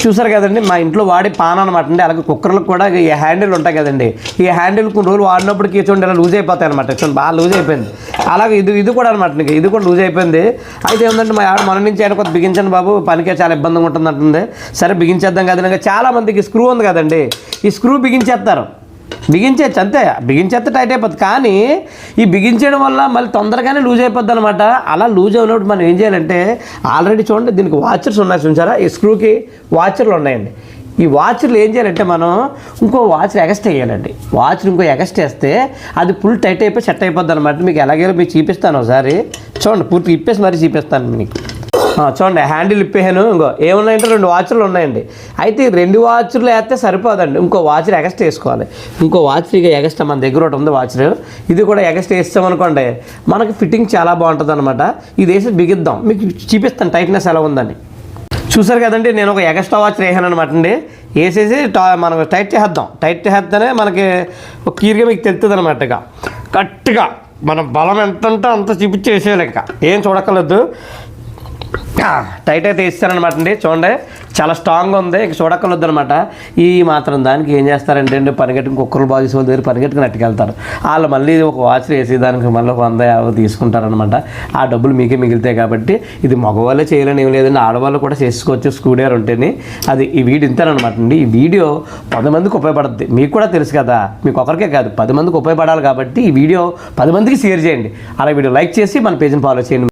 చూసారు కదండి మా ఇంట్లో వాడే పాన అనమాట అండి. అలాగే కుక్కర్లకు కూడా ఈ హ్యాండిల్ ఉంటాయి కదండి. ఈ హ్యాండిల్ కొన్ని రోజులు వాడినప్పటికీ చూడండి ఇలా లూజ్ అయిపోతాయి అనమాట చూడండి బాగా లూజ్ అయిపోయింది. అలాగే ఇది ఇది కూడా అనమాట నీకు ఇది కూడా లూజ్ అయిపోయింది. అయితే ఏంటంటే మా ఆవిడ మన నుంచి ఆయన కొంత బిగించండి బాబు పనికే చాలా ఇబ్బందిగా ఉంటుంది అంటుంది సరే బిగించేద్దాం కదండి. ఇంకా చాలా మందికి స్క్రూ ఉంది కదండి. ఈ స్క్రూ బిగించేస్తారు. బిగించేయచ్చు అంతే. బిగించేస్తే టైట్ అయిపోద్ది. కానీ ఈ బిగించడం వల్ల మళ్ళీ తొందరగానే లూజ్ అయిపోద్ది అనమాట అలా లూజ్ అయినప్పుడు మనం ఏం చేయాలంటే ఆల్రెడీ చూడండి దీనికి వాచర్స్ ఉన్నాయి చూసారా? ఈ స్క్రూకి వాచర్లు ఉన్నాయండి. ఈ వాచ్లు ఏం చేయాలంటే మనం ఇంకో వాచ్ ఎగస్ట్ వేయాలండి వాచ్ ఇంకో ఎగస్ట్ వేస్తే అది ఫుల్ టైట్ అయిపోయి సెట్ అయిపోద్ది అనమాట మీకు ఎలాగైనా మీకు చూపిస్తాను ఒకసారి. చూడండి పూర్తి ఇప్పేసి మరీ చూపిస్తాను మీకు. చూడండి హ్యాండిల్ ఇప్పేసాను ఇంకో ఏమున్నాయంటే రెండు వాచ్లు ఉన్నాయండి. అయితే రెండు వాచ్లు వేస్తే సరిపోదండి. ఇంకో వాచ్ ఎగస్ట్ వేసుకోవాలి. ఇంకో వాచ్ ఇక ఎగస్ట్ మన దగ్గర ఒకటి ఉంది వాచ్ ఇది కూడా ఎగస్ట్ వేస్తామనుకోండి మనకి ఫిట్టింగ్ చాలా బాగుంటుంది అనమాట ఇది వేసి బిగిద్దాం. మీకు చూపిస్తాను టైట్నెస్ ఎలా ఉందని. చూసారు కదండి నేను ఒక ఎగస్ట్రా వాచ్ వేసాను అనమాట అండి. వేసేసి టా మనం టైట్ చేసేద్దాం. టైట్ చేసేస్తేనే మనకి ఒక క్లియర్గా మీకు తెలుస్తుంది అనమాట ఇక. గట్టిగా మన బలం ఎంత ఉంటే అంత చూపించి వేసేయాలి ఇంకా. ఏం చూడక్కర్లేదు. టైట్ అయితే ఇస్తారనమాట అండి. చూడండి చాలా స్ట్రాంగ్ ఉంది. ఇక చూడక్కర్లేదు అనమాట ఈ మాత్రం దానికి ఏం చేస్తారంటే అండి పరిగెట్టుకుని కుక్కర్లు బాగు చేసే వాళ్ళ దగ్గర పరిగెట్టుకుని అట్టుకెళ్తారు. వాళ్ళు మళ్ళీ ఒక వాచ్ వేసి దానికి మళ్ళీ ఒక వంద యాభై తీసుకుంటారనమాట ఆ డబ్బులు మీకే మిగులుతాయి కాబట్టి ఇది మగవాళ్ళే చేయాలని ఏం లేదండి. ఆడవాళ్ళు కూడా చేసుకోవచ్చు స్కూడేర్ ఉంటేనే. అది ఈ వీడియో ఇంతేనమాట అండి. ఈ వీడియో పది మందికి ఉపయోగపడుతుంది మీకు కూడా తెలుసు కదా. మీకు ఒకరికే కాదు పది మందికి ఉపయోగపడాలి కాబట్టి ఈ వీడియో పది మందికి షేర్ చేయండి. అలా వీడియో లైక్ చేసి మన పేజ్ని ఫాలో చేయండి.